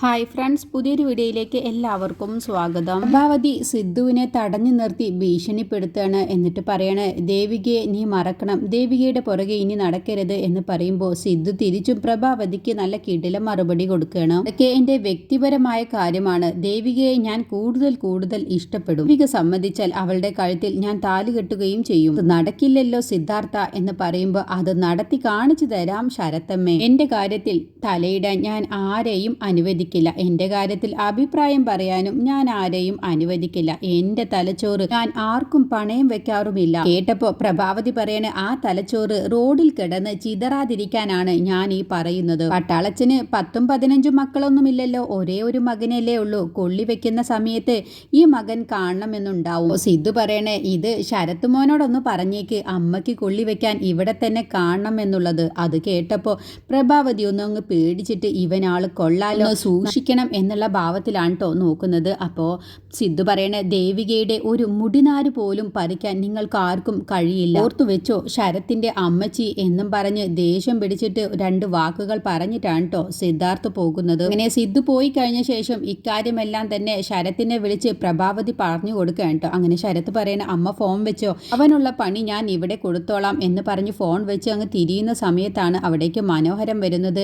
Hi friends പുതിയൊരു വീഡിയോയിലേക്ക് എല്ലാവർക്കും സ്വാഗതം. പ്രഭാവതി സിദ്ധുവിനെ തടഞ്ഞു നിർത്തി ഭീഷണിപ്പെടുത്തുകയാണ് എന്നിട്ട് പറയണ ദേവികയെ നീ മറക്കണം. ദേവികയുടെ പുറകെ ഇനി നടക്കരുത് എന്ന് പറയുമ്പോൾ സിദ്ധു തിരിച്ചും പ്രഭാവതിക്ക് നല്ല കിടില മറുപടി കൊടുക്കുകയാണ്. അതൊക്കെ എന്റെ വ്യക്തിപരമായ കാര്യമാണ്. ദേവികയെ ഞാൻ കൂടുതൽ കൂടുതൽ ഇഷ്ടപ്പെടും. ദേവിക സമ്മതിച്ചാൽ അവളുടെ കഴുത്തിൽ ഞാൻ താലി കെട്ടുകയും ചെയ്യും. നടക്കില്ലല്ലോ സിദ്ധാർത്ഥ എന്ന് പറയുമ്പോൾ അത് നടത്തി കാണിച്ചു തരാം ശരത്തമ്മേ. എന്റെ കാര്യത്തിൽ തലയിടാൻ ഞാൻ ആരെയും അനുവദിക്കില്ല. എന്റെ കാര്യത്തിൽ അഭിപ്രായം പറയാനും ഞാൻ ആരെയും അനുവദിക്കില്ല. എന്റെ തലച്ചോറ് ഞാൻ ആർക്കും പണയം വെക്കാറുമില്ല. കേട്ടപ്പോ പ്രഭാവതി പറയണ ആ തലച്ചോറ് റോഡിൽ കിടന്ന് ചിതറാതിരിക്കാനാണ് ഞാൻ ഈ പറയുന്നത്. പട്ടാളച്ചന് പത്തും പതിനഞ്ചും മക്കളൊന്നുമില്ലല്ലോ. ഒരേ ഒരു മകനല്ലേ ഉള്ളൂ. കൊള്ളി വെക്കുന്ന സമയത്ത് ഈ മകൻ കാണണമെന്നുണ്ടാവും. സിദ്ധു പറയണേ ഇത് ശരത് മോനോടൊന്ന് പറഞ്ഞേക്ക്. അമ്മയ്ക്ക് കൊള്ളി വെക്കാൻ ഇവിടെ തന്നെ കാണണം എന്നുള്ളത് അത് കേട്ടപ്പോ പ്രഭാവതി ഒന്നും അങ്ങ് പേടിച്ചിട്ട് ഇവനാൾ കൊള്ളാലോ സൂക്ഷിക്കണം എന്നുള്ള ഭാവത്തിലാണ് കേട്ടോ നോക്കുന്നത്. അപ്പോൾ സിദ്ധു പറയണ ദേവികയുടെ ഒരു മുടിനാര് പോലും പറിക്കാൻ നിങ്ങൾക്ക് ആർക്കും കഴിയില്ല. ഓർത്തു വെച്ചോ ശരത്തിന്റെ അമ്മച്ചി എന്നും പറഞ്ഞ് ദേഷ്യം പിടിച്ചിട്ട് രണ്ട് വാക്കുകൾ പറഞ്ഞിട്ടാണ് കേട്ടോ സിദ്ധാർത്ഥ് പോകുന്നത്. അങ്ങനെ സിദ്ധു പോയി കഴിഞ്ഞ ശേഷം ഇക്കാര്യമെല്ലാം തന്നെ ശരത്തിനെ വിളിച്ച് പ്രഭാവതി പറഞ്ഞു കൊടുക്കുകയാണ് കേട്ടോ അങ്ങനെ ശരത്ത് പറയണ അമ്മ ഫോൺ വെച്ചോ? അവനുള്ള പണി ഞാൻ ഇവിടെ കൊടുത്തോളാം എന്ന് പറഞ്ഞ് ഫോൺ വെച്ച് അങ്ങ് തിരിയുന്ന സമയത്താണ് അവിടേക്ക് മനോഹരം വരുന്നത്.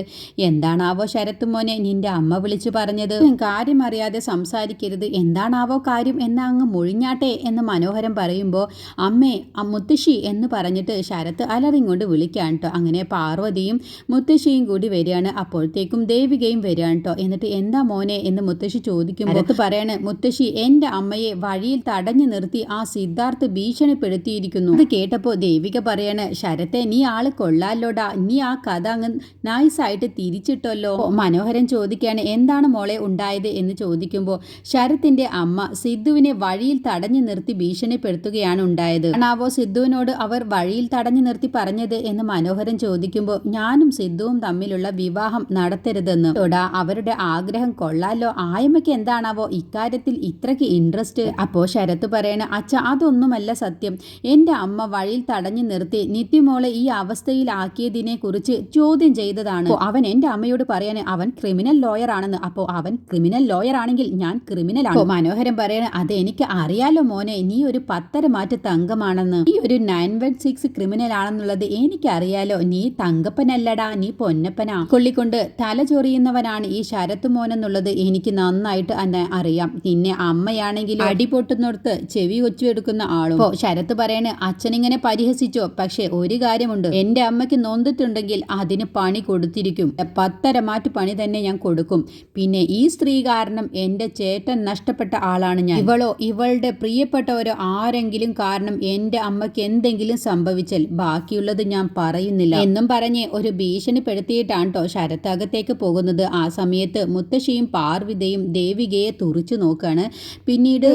എന്താണാവോ ശരത്ത് മോനെ നിന്റെ അമ്മ വിളിച്ചു പറഞ്ഞത്. കാര്യം അറിയാതെ സംസാരിക്കരുത്. എന്താണാവോ കാര്യം എന്നാ അങ്ങ് മൊഴിഞ്ഞാട്ടെ എന്ന് മനോഹരം പറയുമ്പോൾ അമ്മേ മുത്തശ്ശി എന്ന് പറഞ്ഞിട്ട് ശരത്ത് അലറിങ്ങോട്ട് വിളിക്കാൻ കേട്ടോ അങ്ങനെ പാർവതിയും മുത്തശ്ശിയും കൂടി വരികയാണ്. അപ്പോഴത്തേക്കും ദേവികയും വരികയാണ് കേട്ടോ എന്നിട്ട് എന്താ മോനെ എന്ന് മുത്തശ്ശി ചോദിക്കും അടുത്ത് പറയാണ് മുത്തശ്ശി എന്റെ അമ്മയെ വഴിയിൽ തടഞ്ഞു നിർത്തി ആ സിദ്ധാർത്ഥ് ഭീഷണിപ്പെടുത്തിയിരിക്കുന്നു. അത് കേട്ടപ്പോൾ ദേവിക പറയാണ് ശരത്തെ നീ ആൾ കൊള്ളാലോടാ നീ ആ കഥ അങ്ങ് നൈസായിട്ട് തിരിച്ചിട്ടല്ലോ. മനോഹരൻ ചോദിക്കുകയാണ് എന്താണ് മോളെ ഉണ്ടായത് എന്ന് ചോദിക്കുമ്പോൾ ശരത്തിന്റെ അമ്മ സിദ്ധുവിനെ വഴിയിൽ തടഞ്ഞു നിർത്തി ഭീഷണിപ്പെടുത്തുകയാണ് ഉണ്ടായത്. ആണാവോ സിദ്ധുവിനോട് അവർ വഴിയിൽ തടഞ്ഞു നിർത്തി പറഞ്ഞത് എന്ന് മനോഹരൻ ചോദിക്കുമ്പോൾ ഞാനും സിദ്ധുവും തമ്മിലുള്ള വിവാഹം നടത്തരുതെന്ന്. തൊടാ അവരുടെ ആഗ്രഹം കൊള്ളാലോ. ആയമ്മയ്ക്ക് എന്താണാവോ ഇക്കാര്യത്തിൽ ഇത്രയ്ക്ക് ഇൻട്രസ്റ്റ് അപ്പോ ശരത്ത് പറയണ അച്ഛ അതൊന്നുമല്ല സത്യം. എന്റെ അമ്മ വഴിയിൽ തടഞ്ഞു നിർത്തി നിത്യമോളെ ഈ അവസ്ഥയിലാക്കിയതിനെ കുറിച്ച് ചോദ്യം ചെയ്തതാണ്. അവൻ എന്റെ അമ്മയോട് പറയാൻ അവൻ ക്രിമിനൽ ലോയർ ആണെന്ന്. അപ്പോൾ അവൻ ക്രിമിനൽ ലോയർ ആണെങ്കിൽ ഞാൻ ക്രിമിനൽ ആണ്. മനോഹരൻ പറയണ അത് എനിക്ക് അറിയാലോ മോനെ. നീ ഒരു പത്തര മാറ്റ് തങ്കമാണെന്ന്. നീ ഒരു നയൻ വൺ സിക്സ് ക്രിമിനൽ ആണെന്നുള്ളത് എനിക്ക് അറിയാലോ നീ തങ്കപ്പനല്ലടാ. നീ പൊന്നപ്പനാ. കൊള്ളിക്കൊണ്ട് തല ചൊറിയുന്നവനാണ് ഈ ശരത്ത് മോനെന്നുള്ളത് എനിക്ക് നന്നായിട്ട് തന്നെ അറിയാം. നിന്നെ അമ്മയാണെങ്കിൽ അടിപൊട്ടുന്നിടത്ത് ചെവി കൊച്ചു എടുക്കുന്ന ആളും ശരത്ത് പറയണ് അച്ഛനിങ്ങനെ പരിഹസിച്ചോ? പക്ഷെ ഒരു കാര്യമുണ്ട്. എന്റെ അമ്മയ്ക്ക് നൊന്തിട്ടുണ്ടെങ്കിൽ അതിന് പണി കൊടുത്തിരിക്കും. പത്തര മാറ്റ് പണി തന്നെ ഞാൻ കൊടുക്കും. പിന്നെ ഈ സ്ത്രീ കാരണം എന്റെ ചേട്ടൻ നഷ്ടപ്പെട്ട ആളാണ് ഞാൻ. ഇവളോ ഇവളുടെ പ്രിയപ്പെട്ടവരോ ആരെങ്കിലും കാരണം എന്റെ അമ്മയ്ക്ക് എന്തെങ്കിലും സംഭവിച്ചാൽ ബാക്കിയുള്ളത് ഞാൻ പറയുന്നില്ല. എന്നും പറഞ്ഞ് ഒരു ഭീഷണിപ്പെടുത്തിയിട്ടാണ് കേട്ടോ ശരത്ത് അകത്തേക്ക് പോകുന്നത്. ആ സമയത്ത് മുത്തശ്ശിയും പാർവിതയും ദേവികയെ തുറിച്ചു നോക്കാണ്. പിന്നീട്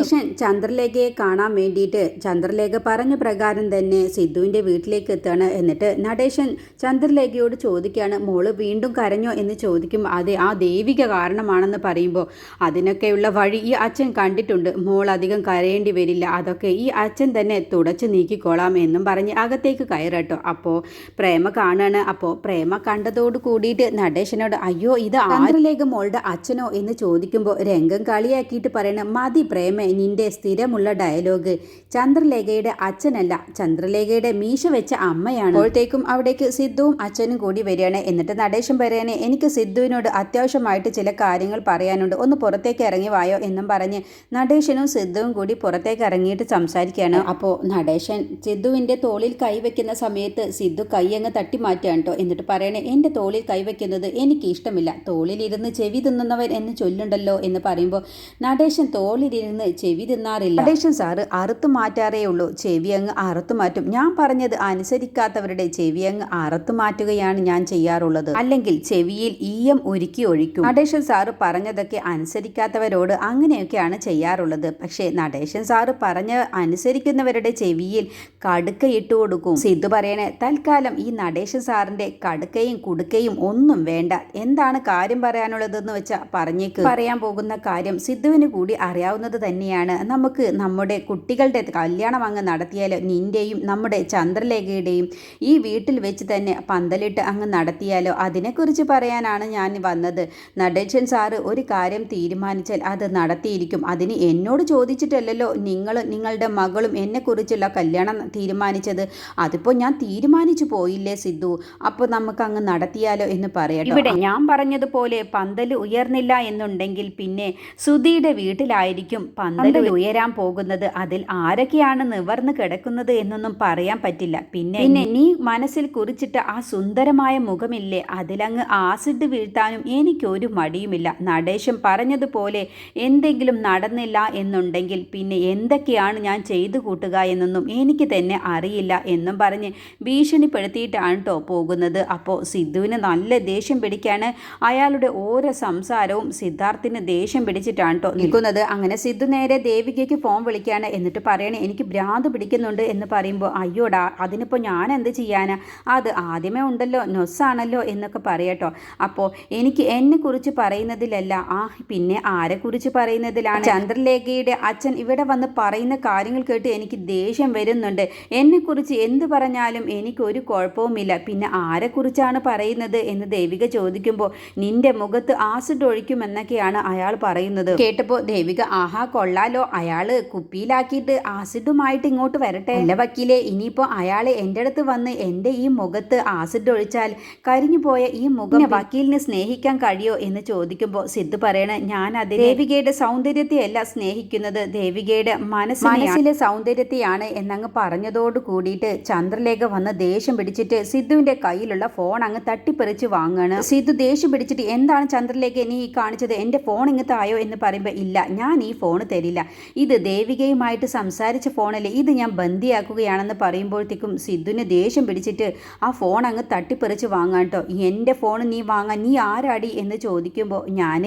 ചന്ദ്രലേഖയെ കാണാൻ വേണ്ടിയിട്ട് ചന്ദ്രലേഖ പറഞ്ഞ പ്രകാരം തന്നെ സിദ്ധുവിന്റെ വീട്ടിലേക്ക് എത്തുകയാണ്. എന്നിട്ട് നടേശൻ ചന്ദ്രലേഖയോട് ചോദിക്കുകയാണ് മോൾ വീണ്ടും കരഞ്ഞോ? എന്ന് ചോദിക്കും അതെ ആ ദേവിക കാരണമാണെന്ന് പറയുമ്പോൾ അതിനൊക്കെയുള്ള വഴി ഈ അച്ഛൻ കണ്ടിട്ടുണ്ട്. മോൾ അധികം കരയേണ്ടി വരില്ല. അതൊക്കെ ഈ അച്ഛൻ തന്നെ തുടച്ചു നീക്കിക്കോളാം എന്നും പറഞ്ഞ് അകത്തേക്ക് കയറട്ടോ. അപ്പോൾ പ്രേമ കാണാണ്. അപ്പോൾ പ്രേമ കണ്ടതോട് കൂടിയിട്ട് നടേശനോട് അയ്യോ ഇത് ആരിലേക്ക് മോളുടെ അച്ഛനോ? എന്ന് ചോദിക്കുമ്പോൾ രംഗം കളിയാക്കിയിട്ട് പറയണ മതി പ്രേമ നിന്റെ സ്ഥിരമുള്ള ഡയലോഗ് ചന്ദ്രലേഖയുടെ അച്ഛനല്ല. ചന്ദ്രലേഖയുടെ മീശ വെച്ച അമ്മയാണ്. അപ്പോഴത്തേക്കും അവിടേക്ക് സിദ്ധുവും അച്ഛനും കൂടി വരികയാണ്. എന്നിട്ട് നടേശൻ പറയണേ എനിക്ക് സിദ്ധുവിനോട് അത്യാവശ്യമായിട്ട് ചില കാര്യങ്ങൾ പറയാനുണ്ട്. ഒന്ന് പുറത്തേക്ക് ഇറങ്ങി വായോ എന്നും പറഞ്ഞ് നടേശനും സിദ്ധുവും കൂടി പുറത്തേക്ക് ഇറങ്ങിയിട്ട് സംസാരിക്കുകയാണ്. അപ്പോൾ നടേശൻ സിദ്ധുവിന്റെ തോളിൽ കൈവയ്ക്കുന്ന സമയത്ത് സിദ്ധു കൈ അങ്ങ് തട്ടി മാറ്റുകയാണ് കേട്ടോ എന്നിട്ട് പറയണേ എന്റെ തോളിൽ കൈവയ്ക്കുന്നത് എനിക്ക് ഇഷ്ടമില്ല. തോളിലിരുന്ന് ചെവി തിന്നുന്നവൻ എന്ന് ചൊല്ലുണ്ടല്ലോ എന്ന് പറയുമ്പോൾ നടേശൻ തോളിലിരുന്ന് ചെവി തിന്നാറില്ല. നടേശൻ സാറ് അറുത്ത് മാറ്റാറേ ഉള്ളൂ. ചെവി അങ്ങ് അറുത്ത് മാറ്റും. ഞാൻ പറഞ്ഞത് അനുസരിക്കാത്തവരുടെ ചെവി അങ്ങ് അറുത്ത് മാറ്റുകയാണ് ഞാൻ ചെയ്യാറുള്ളത്. അല്ലെങ്കിൽ ചെവിയിൽ ഈയം ഒരുക്കി ഒഴിക്കും. നടേശൻ സാറ് പറഞ്ഞതൊക്കെ അനുസരിക്കാത്തവരോട് അങ്ങനെയൊക്കെയാണ് ചെയ്യാറുള്ളത്. പക്ഷേ നടേശൻ സാറ് പറഞ്ഞ അനുസരിക്കുന്നവരുടെ ചെവിയിൽ കടുക്ക കൊടുക്കും. സിദ്ധു പറയണേ തൽക്കാലം ഈ നടേശൻ സാറിന്റെ കടുക്കയും കുടുക്കയും ഒന്നും വേണ്ട. എന്താണ് കാര്യം പറയാനുള്ളതെന്ന് വെച്ചാൽ പറഞ്ഞേക്ക്. പറയാൻ പോകുന്ന കാര്യം സിദ്ധുവിന് കൂടി അറിയാവുന്നത് തന്നെയാണ്. നമുക്ക് നമ്മുടെ കുട്ടികളുടെ കല്യാണം അങ്ങ് നടത്തിയാൽ നിന്റെയും നമ്മുടെ ചന്ദ്രലേഖയുടെയും ഈ വീട്ടിൽ വെച്ച് തന്നെ പന്തലിട്ട് അങ്ങ് നടത്തിയാലോ? അതിനെക്കുറിച്ച് പറയാനാണ് ഞാൻ വന്നത്. നടേശൻ സാറ് ഒരു കാര്യം തീരുമാനിച്ചാൽ അത് നടത്തിയിരിക്കും. അതിന് എന്നോട് ചോദിച്ചിട്ടല്ലല്ലോ നിങ്ങളും നിങ്ങളുടെ മകളും എന്നെക്കുറിച്ചുള്ള കല്യാണം തീരുമാനിച്ചത്. അതിപ്പോൾ ഞാൻ തീരുമാനിച്ചു പോയില്ലേ സിദ്ധു? അപ്പോൾ നമുക്ക് അങ്ങ് നടത്തിയാലോ എന്ന് പറയട്ടെ. ഇവിടെ ഞാൻ പറഞ്ഞതുപോലെ പന്തൽ ഉയർന്നില്ല എന്നുണ്ടെങ്കിൽ പിന്നെ സുധിയുടെ വീട്ടിലായിരിക്കും പന്തൽ ഉയരാൻ പോകുന്നത്. അതിൽ ആരൊക്കെയാണ് നിവർന്ന് കിടക്കുന്നത് എന്നൊന്നും പറയാൻ പറ്റില്ല. പിന്നെ പിന്നെ നീ മനസ്സിൽ കുറിച്ചിട്ട് ആ സുന്ദരമായ മുഖമില്ലേ? അതിലങ്ങ് ആസിഡ് വീഴ്ത്താനും എനിക്കൊരു മടിയുമില്ല. നടേശം പറഞ്ഞതുപോലെ എന്തെങ്കിലും നടന്നില്ല എന്നുണ്ടെങ്കിൽ പിന്നെ എന്തൊക്കെയാണ് ഞാൻ ചെയ്തു കൂട്ടുക എന്നൊന്നും എനിക്ക് തന്നെ അറിയില്ല എന്നും പറഞ്ഞ് ഭീഷണിപ്പെടുത്തിയിട്ടാണ് കേട്ടോ പോകുന്നത്. അപ്പോൾ സിദ്ധുവിന് നല്ല ദേഷ്യം പിടിക്കാണ്. അയാളുടെ ഓരോ സംസാരവും സിദ്ധാർത്ഥിന് ദേഷ്യം പിടിച്ചിട്ടാണ് കേട്ടോ നിൽക്കുന്നത്. അങ്ങനെ സിദ്ധു നേരെ ദേവികയ്ക്ക് ഫോൺ വിളിക്കുകയാണ് എന്നിട്ട് പറയണേ എനിക്ക് ഭ്രാന്ത് പിടിക്കുന്നുണ്ട് എന്ന് പറയുമ്പോൾ അയ്യോടാ അതിനിപ്പോൾ ഞാൻ എന്ത് ചെയ്യാനാ? അത് ആദ്യമേ ഉണ്ടല്ലോ നൊസ്സാണല്ലോ എന്നൊക്കെ പറയട്ടോ അപ്പോൾ എനിക്ക് എന്നെക്കുറിച്ച് പറയുന്നതിലല്ല. ആ പിന്നെ ആരെ കുറിച്ച് പറയുന്നതിലാണ്? ചന്ദ്രലേഖയുടെ അച്ഛൻ ഇവിടെ വന്ന് പറയുന്ന കാര്യങ്ങൾ കേട്ട് എനിക്ക് ദേഷ്യം വരുന്നുണ്ട്. എന്നെക്കുറിച്ച് എന്ത് പറഞ്ഞാലും എനിക്കൊരു കുഴപ്പവുമില്ല. പിന്നെ ആരെക്കുറിച്ചാണ് പറയുന്നത് എന്ന് ദേവിക ചോദിക്കുമ്പോൾ നിന്റെ മുഖത്ത് ആസിഡ് ഒഴിക്കുമെന്നൊക്കെയാണ് അയാൾ പറയുന്നത്. കേട്ടപ്പോൾ ദേവിക ആഹാ കൊള്ളാലോ. അയാൾ കുപ്പിയിലാക്കിയിട്ട് ആസിഡുമായിട്ട് ഇങ്ങോട്ട് വരട്ടെ. അല്ല വക്കീലെ ഇനിയിപ്പോൾ അയാൾ എന്റെ അടുത്ത് വന്ന് എന്റെ ഈ മുഖത്ത് ആസിഡ് ഒഴിച്ചാൽ കരിഞ്ഞു പോയ ഈ മുഖം വക്കീലിന് സ്നേഹിക്കാൻ കഴിയോ? എന്ന് ചോദിക്കുമ്പോൾ സിദ്ധു പറയണ ഞാൻ അത് ദേവികയുടെ സൗന്ദര്യത്തെയല്ല സ്നേഹിക്കുന്നത്. ദേവികയുടെ മനസ്സ് മനസ്സിലെ സൗന്ദര്യത്തെയാണ് എന്നങ്ങ് പറഞ്ഞതോട് കൂടിയിട്ട് ചന്ദ്രലേഖ വന്ന് ദേഷ്യം പിടിച്ചിട്ട് സിദ്ധുവിന്റെ കയ്യിലുള്ള ഫോൺ അങ്ങ് തട്ടിപ്പറിച്ച് വാങ്ങാണ്. സിദ്ധു ദേഷ്യം പിടിച്ചിട്ട് എന്താണ് ചന്ദ്രലേഖ നീ കാണിച്ചത്? എന്റെ ഫോൺ ഇങ്ങനത്തെ ആയോ? എന്ന് പറയുമ്പോൾ ഇല്ല ഞാൻ ഈ ഫോൺ തരില്ല. ഇത് ദേവികയുമായിട്ട് സംസാരിച്ച ഫോണല്ലേ. ഇത് ഞാൻ ബന്ദിയാക്കുകയാണെന്ന് പറയുമ്പോഴത്തേക്കും സിദ്ധുവിന് ദേഷ്യം പിടിച്ചിട്ട് ആ ഫോൺ അങ്ങ് തട്ടിപ്പറിച്ച് വാങ്ങാൻ കേട്ടോ എന്റെ ഫോൺ നീ വാങ്ങാൻ നീ ആരാടി? എന്ന് ചോദിക്കുമ്പോൾ ഞാൻ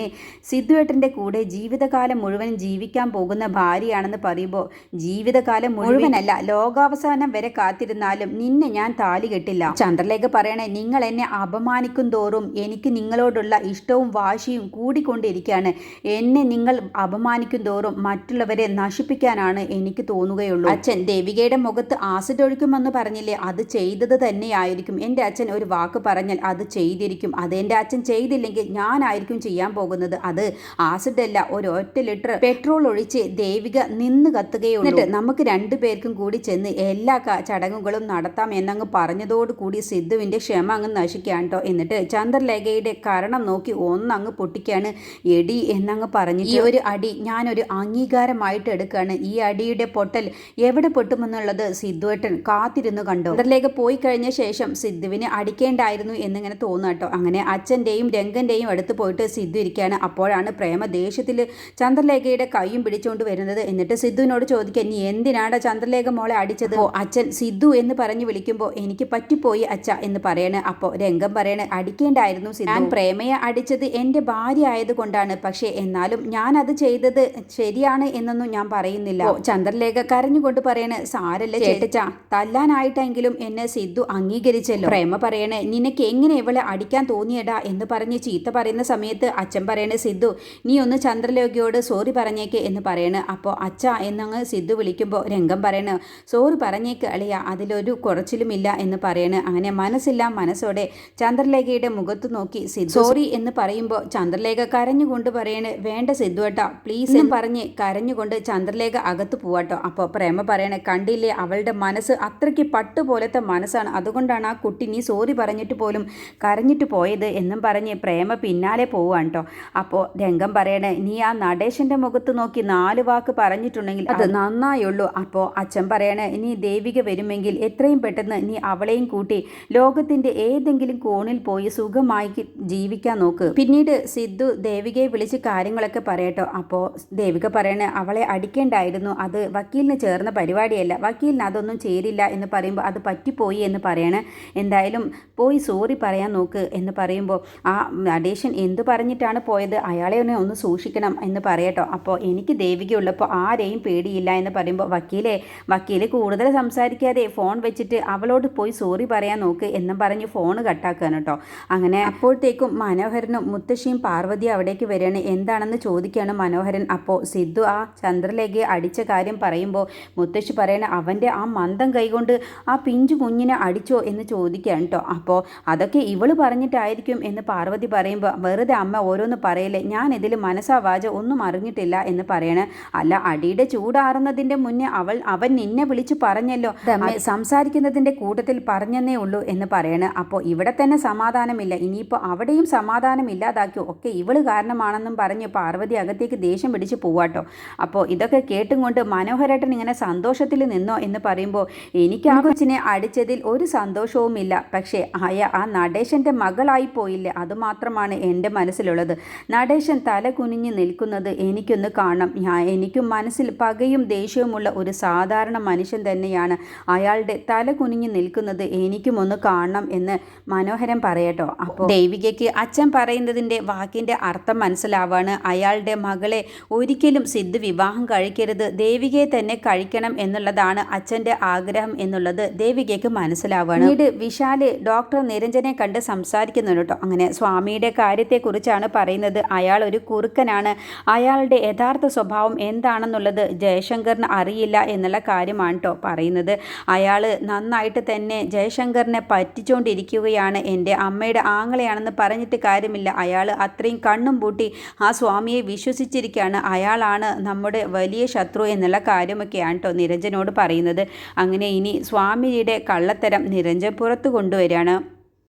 സിദ്ധുവേട്ടന്റെ കൂടെ ജീവിതകാലം മുഴുവൻ ജീവിക്കാൻ പോകുന്ന ഭാര്യയാണെന്ന് പറയുമ്പോൾ ജീവിതകാലം മുഴുവനല്ല ലോകാവസാനം വരെ കാത്തിരുന്നാലും നിന്നെ ഞാൻ താലി കെട്ടില്ല. ചന്ദ്രലേഖ പറയണേ നിങ്ങൾ എന്നെ അപമാനിക്കും തോറും എനിക്ക് നിങ്ങളോടുള്ള ഇഷ്ടവും വാശിയും കൂടിക്കൊണ്ടിരിക്കുകയാണ്. എന്നെ നിങ്ങൾ അപമാനിക്കും തോറും മറ്റുള്ളവരെ നശിപ്പിക്കാനാണ് എനിക്ക് തോന്നുകയുള്ളൂ. അച്ഛൻ ദേവികയുടെ മുഖത്ത് ആസിഡ് ഒഴിക്കുമെന്ന് പറഞ്ഞില്ലേ അത് ചെയ്തത് തന്നെയായിരിക്കും. എന്റെ അച്ഛൻ ഒരു വാക്ക് പറഞ്ഞാൽ അത് ചെയ്തിരിക്കും. അത് എന്റെ അച്ഛൻ ചെയ്തില്ലെങ്കിൽ ഞാനായിരിക്കും ചെയ്യാൻ പോകുന്നത്. അത് ആസിഡ് അല്ല ഒരു ഒറ്റ ലിറ്റർ പെട്രോൾ ഒഴിച്ച് ദേവിക നിന്ന് കത്തുകയുള്ളൂ. നമുക്ക് രണ്ടു പേർക്കും കൂടി ചെന്ന് എല്ലാ ചടങ്ങുകളും നടത്താം എന്നങ്ങ് പറഞ്ഞതോടുകൂടി സിദ്ധുവിന്റെ ക്ഷമ അങ്ങ് നശിക്കാൻ എന്നിട്ട് ചന്ദ്രലേഖയുടെ കാരണം നോക്കി ഒന്നങ്ങ് പൊട്ടിക്കാണ് എടി എന്നങ്ങ് പറഞ്ഞു ഈ ഒരു അടി ഞാനൊരു അംഗീകാരമായിട്ട് എടുക്കുകയാണ് ഈ അടിയുടെ പൊട്ടൽ എവിടെ പൊട്ടുമെന്നുള്ളത് സിദ്ധുവേട്ടൻ കാത്തിരുന്നു കണ്ടു. ചന്ദ്രലേഖ പോയി കഴിഞ്ഞ ശേഷം സിദ്ധുവിനെ അടിക്കേണ്ടായിരുന്നു എന്നിങ്ങനെ തോന്നുക കേട്ടോ അങ്ങനെ അച്ഛന്റെയും രംഗന്റെയും അടുത്ത് പോയിട്ട് സിദ്ധു ഇരിക്കുകയാണ്. അപ്പോഴാണ് പ്രേമ ദേഷ്യത്തിൽ ചന്ദ്രലേഖയുടെ കൈയും പിടിച്ചുകൊണ്ട് വരുന്നത്. എന്നിട്ട് സിദ്ധുവിനോട് ചോദിക്കുക നീ എന്തിനാണ് ചന്ദ്രലേഖ മോളെ അടിച്ചത്? ഓ അച്ഛൻ സിദ്ധു എന്ന് പറഞ്ഞ് വിളിക്കുമ്പോൾ എനിക്ക് പറ്റിപ്പോയി അച്ഛ എന്ന് പറയണ്. അപ്പോൾ രംഗം പറയണ് അടിക്കേണ്ടായിരുന്നു ഞാൻ പ്രേമയെ അടിച്ചത് എന്റെ ഭാര്യ ആയതുകൊണ്ടാണ്. പക്ഷേ എന്നാലും ഞാൻ അത് ചെയ്തത് ശരിയാണ് എന്നൊന്നും ഞാൻ പറയുന്നില്ല. ഓ, ചന്ദ്രലേഖ കരഞ്ഞുകൊണ്ട് പറയണ് സാരല്ല ചേട്ടച്ച തല്ലാനായിട്ടെങ്കിലും എന്നെ സിദ്ധു അംഗീകരിച്ചല്ലോ. പ്രേമ പറയണേ നിനക്ക് എങ്ങനെ ഇവളെ അടിക്കാൻ തോന്നിയടാ? എന്ന് പറഞ്ഞ് ചീത്ത പറയുന്ന സമയത്ത് അച്ഛൻ പറയണേ സിദ്ധു നീ ഒന്ന് ചന്ദ്രലേഖയോട് സോറി പറഞ്ഞേക്ക് എന്ന് പറയണ്. അപ്പോൾ അച്ഛ എന്നങ്ങ് സിദ്ധു വിളിക്കുമ്പോൾ രംഗം പറയണ് സോറി പറഞ്ഞേക്ക് അളിയ അതിലൊരു കുറച്ചിലുമില്ല എന്ന് പറയണ്. അങ്ങനെ മനസ്സില്ല മനസ്സോടെ ചന്ദ്രലേഖയുടെ മുഖത്ത് നോക്കി സിദ്ധു സോറി എന്ന് പറയുമ്പോൾ ചന്ദ്രലേഖ കരഞ്ഞുകൊണ്ട് പറയണ് വേണ്ട സിദ്ധുവേട്ട പ്ലീസ് എന്ന് പറഞ്ഞ് കരഞ്ഞുകൊണ്ട് ചന്ദ്രലേഖ അകത്ത് പോവാട്ടോ. അപ്പോൾ പ്രേമ പറയണേ കണ്ടില്ലേ അവളുടെ മനസ്സ് അത്രയ്ക്ക് പട്ടുപോലത്തെ മനസ്സാണ്. അതുകൊണ്ടാണ് ആ കുട്ടി നീ സോറി പറഞ്ഞിട്ട് പോലും കരഞ്ഞിട്ട് പോയത് എന്നും പറഞ്ഞ് പ്രേമ പിന്നാലെ പോവാണ് കേട്ടോ അപ്പോൾ രംഗം പറയണേ നീ ആ നടേശന്റെ മുഖത്ത് നോക്കി നാല് വാക്ക് പറഞ്ഞിട്ടുണ്ടെങ്കിൽ അത് നന്നായുള്ളൂ. അപ്പോൾ അച്ഛൻ പറയണേ നീ ദേവിക വരുമെങ്കിൽ എത്രയും പെട്ടെന്ന് നീ അവളെയും കൂട്ടി ലോകത്തിന്റെ ഏതെങ്കിലും കോണിൽ പോയി സുഖമായി ജീവിക്കാൻ നോക്ക്. പിന്നീട് സിദ്ധു ദേവികയെ വിളിച്ച് കാര്യങ്ങളൊക്കെ പറയട്ടോ. അപ്പോൾ ദേവിക പറയണേ അവളെ അടിക്കേണ്ടായിരുന്നു. അത് വക്കീലിന് ചേർന്ന പരിപാടിയല്ല. വക്കീലിന് അതൊന്നും ചേരില്ല എന്ന് പറയുമ്പോൾ അത് പറ്റിപ്പോയി എന്ന് പറയണേ. എന്തായാലും പോയി സോറി പറയാൻ നോക്ക് എന്ന് പറയുമ്പോൾ ആ നടേശൻ എന്ത് പറഞ്ഞിട്ടാണ് പോയത്? അയാളെ ഒന്ന് ഒന്ന് സൂക്ഷിക്കണം എന്ന് പറയട്ടോ. അപ്പോൾ എനിക്ക് ദേവിക ഉള്ളപ്പോൾ ആരെയും പേടിയില്ല എന്ന് പറയുമ്പോൾ വക്കീലെ വക്കീൽ കൂടുതൽ സംസാരിക്കാതെ ഫോൺ വെച്ചിട്ട് അവളോട് പോയി സോറി പറയാൻ നോക്ക് എന്നും പറഞ്ഞ് ഫോൺ കട്ടാക്കുകയാണ് കേട്ടോ. അങ്ങനെ അപ്പോഴത്തേക്കും മനോഹരനും മുത്തശ്ശിയും പാർവതി അവിടേക്ക് വരികയാണ്. എന്താണെന്ന് ചോദിക്കുകയാണ് മനോഹരൻ. അപ്പോൾ സിദ്ധു ആ ചന്ദ്രലേഖയെ അടിച്ച കാര്യം പറയുമ്പോൾ മുത്തശ്ശി പറയണ അവന്റെ ആ മന്ദം കൈകൊണ്ട് ആ പിഞ്ചു കുഞ്ഞിനെ അടിച്ചോ എന്ന് ചോദിക്കുകയാണ് കേട്ടോ. അപ്പോൾ അതൊക്കെ ഇവൾ പറഞ്ഞിട്ടായിരിക്കും എന്ന് പാർവതി പറയുമ്പോൾ വെറുതെ അമ്മ ഓരോന്ന് പറയല്ലേ? ഞാൻ ഇതിൽ മനസ്സാവാജ ഒന്നും അറിഞ്ഞിട്ടില്ല എന്ന് പറയണേ. അല്ല അടിയുടെ ചൂടാറുന്നതിന്റെ മുന്നേ അവൾ അവൻ നിന്നെ വിളിച്ചു പറഞ്ഞല്ലോ. സംസാരിക്കുന്നതിന്റെ സംസാരിക്കുന്നതിന്റെ കൂട്ടത്തിൽ പറഞ്ഞെന്നേ ഉള്ളൂ എന്ന് പറയണേ. അപ്പോൾ ഇവിടെ തന്നെ സമാധാനമില്ല. ഇനിയിപ്പോൾ അവിടെയും സമാധാനം ഇല്ലാതാക്കിയോ ഒക്കെ ഇവൾ കാരണമാണെന്നും പറഞ്ഞ് പാർവതി അകത്തേക്ക് ദേഷ്യം പിടിച്ച് പോവാട്ടോ. അപ്പോൾ ഇതൊക്കെ കേട്ടും കൊണ്ട് മനോഹരേട്ടൻ ഇങ്ങനെ സന്തോഷത്തിൽ നിന്നോ എന്ന് പറയുമ്പോൾ എനിക്ക് ആ കൊച്ചിനെ അടിച്ചതിൽ ഒരു സന്തോഷവുമില്ല. പക്ഷേ ആയ ആ നടേശന്റെ മകളായി പോയില്ലേ? അതുമാത്രമാണ് എന്റെ മനസ്സിലുള്ളത്. നടേശൻ തല കുനിഞ്ഞ് നിൽക്കുന്നത് എനിക്കൊന്ന് കാണാം ഞാൻ എനിക്കും മനസ്സിൽ പകയും ദേഷ്യവുമുള്ള ഒരു സാധാരണ മനുഷ്യൻ തന്നെയാണ്. അയാളുടെ തല കുനിഞ്ഞ് നിൽക്കുന്നത് എനിക്കും ഒന്ന് കാണണം എന്ന് മനോഹരൻ പറയട്ടോ. അപ്പോൾ ദേവികയ്ക്ക് അച്ഛൻ പറയുന്നതിന്റെ വാക്കിന്റെ അർത്ഥം മനസ്സിലാവാണ്. അയാളുടെ മകളെ ഒരിക്കലും സിദ്ധ് വിവാഹം കഴിക്കരുത്. ദേവികയെ തന്നെ കഴിക്കണം എന്നുള്ളതാണ് അച്ഛന്റെ ആഗ്രഹം എന്നുള്ളത് ദേവികയ്ക്ക് മനസ്സിലാവാണ്. പിന്നീട് വിശാൽ ഡോക്ടർ നിരഞ്ജനെ കണ്ട് സംസാരിക്കുന്നുണ്ട് കേട്ടോ. അങ്ങനെ സ്വാമിയുടെ കാര്യത്തെക്കുറിച്ചാണ് പറയുന്നത്. അയാൾ ഒരു കുറുക്കനാണ്. അയാളുടെ യഥാർത്ഥ സ്വഭാവം എന്താണെന്നുള്ളത് ജയശങ്കറിന് അറിയില്ല എന്നുള്ള കാര്യമാണ് കേട്ടോ പറയുന്നത്. അയാൾ നന്നായിട്ട് തന്നെ ജയശങ്കറിനെ പറ്റിച്ചുകൊണ്ടിരിക്കുകയാണ് എന്റെ അമ്മയുടെ ആങ്ങളെയാണെന്ന് പറഞ്ഞിട്ട് കാര്യമില്ല. അയാൾ അത്രയും കണ്ണും പൂട്ടി ആ സ്വാമിയെ വിശ്വസിച്ചിരിക്കുകയാണ്. അയാളാണ് നമ്മുടെ വലിയ ശത്രു എന്നുള്ള കാര്യമൊക്കെയാണ് കേട്ടോ നിരഞ്ജനോട് പറയുന്നത്. അങ്ങനെ ഇനി സ്വാമിയുടെ കള്ളത്തരം നിരഞ്ജൻ പുറത്തു കൊണ്ടുവരികയാണ്.